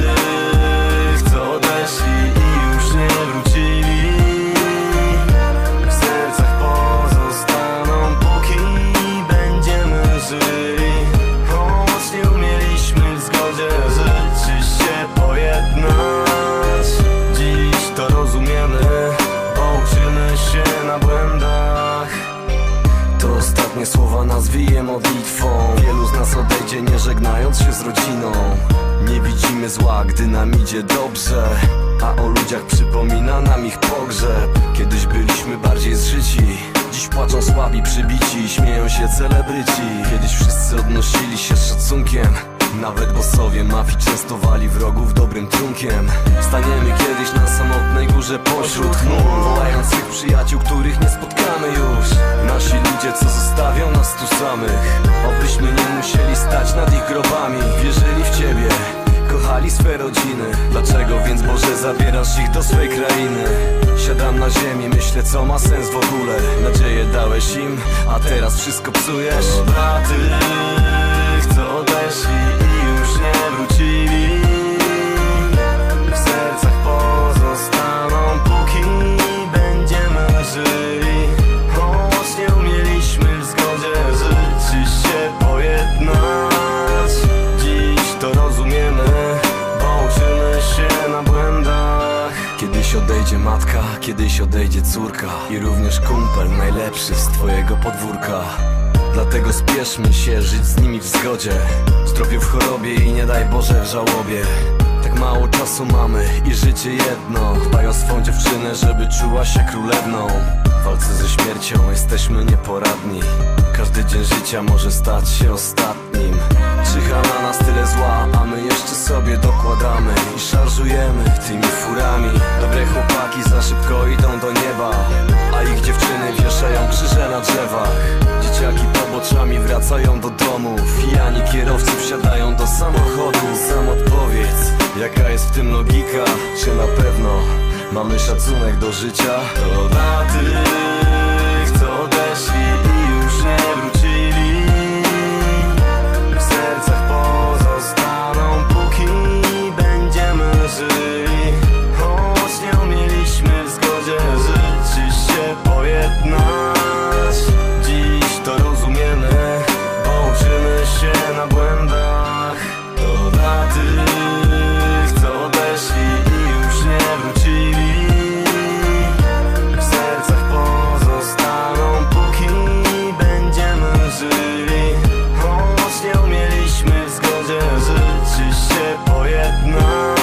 tych, co odeszli i już nie wrócili. W sercach pozostaną, póki będziemy żyli. Choć nie umieliśmy w zgodzie żyć się pojednać. Dziś to rozumiemy, bo uczymy się na błędach. To ostatnie słowa nazwijemy modlitwą. Wielu z nas odejdzie nie żegnając się z rodziną. Nie widzimy zła, gdy nam idzie dobrze A o ludziach przypomina nam ich pogrzeb. Kiedyś byliśmy bardziej zżyci Dziś płaczą słabi, przybici Śmieją się celebryci. Kiedyś wszyscy odnosili się z szacunkiem nawet bossowie mafii częstowali wrogów dobrym trunkiem. Staniemy kiedyś na samotnej górze pośród chmur Wołających przyjaciół, których nie spotkamy już. Nasi ludzie, co zostawią nas tu samych Obyśmy nie musieli stać nad ich grobami swe rodziny. Dlaczego więc Boże zabierasz ich do swej krainy? Siadam na ziemi, myślę co ma sens w ogóle. Nadzieję dałeś im, a teraz wszystko psujesz. Dla matka, kiedyś odejdzie córka I również kumpel najlepszy z twojego podwórka. Dlatego spieszmy się żyć z nimi w zgodzie. Zdrowiu w chorobie i nie daj Boże w żałobie. Tak mało czasu mamy i życie jedno. Dbaj o swą dziewczynę, żeby czuła się królewną. W walce ze śmiercią jesteśmy nieporadni. Każdy dzień życia może stać się ostatnim. Czyha na nas tyle zła, a my jeszcze sobie szybko idą do nieba A ich dziewczyny wieszają krzyże na drzewach. Dzieciaki poboczami wracają do domów Pijani kierowcy wsiadają do samochodu. Sam odpowiedz, jaka jest w tym logika? Czy na pewno mamy szacunek do życia? To toczy się pojedna.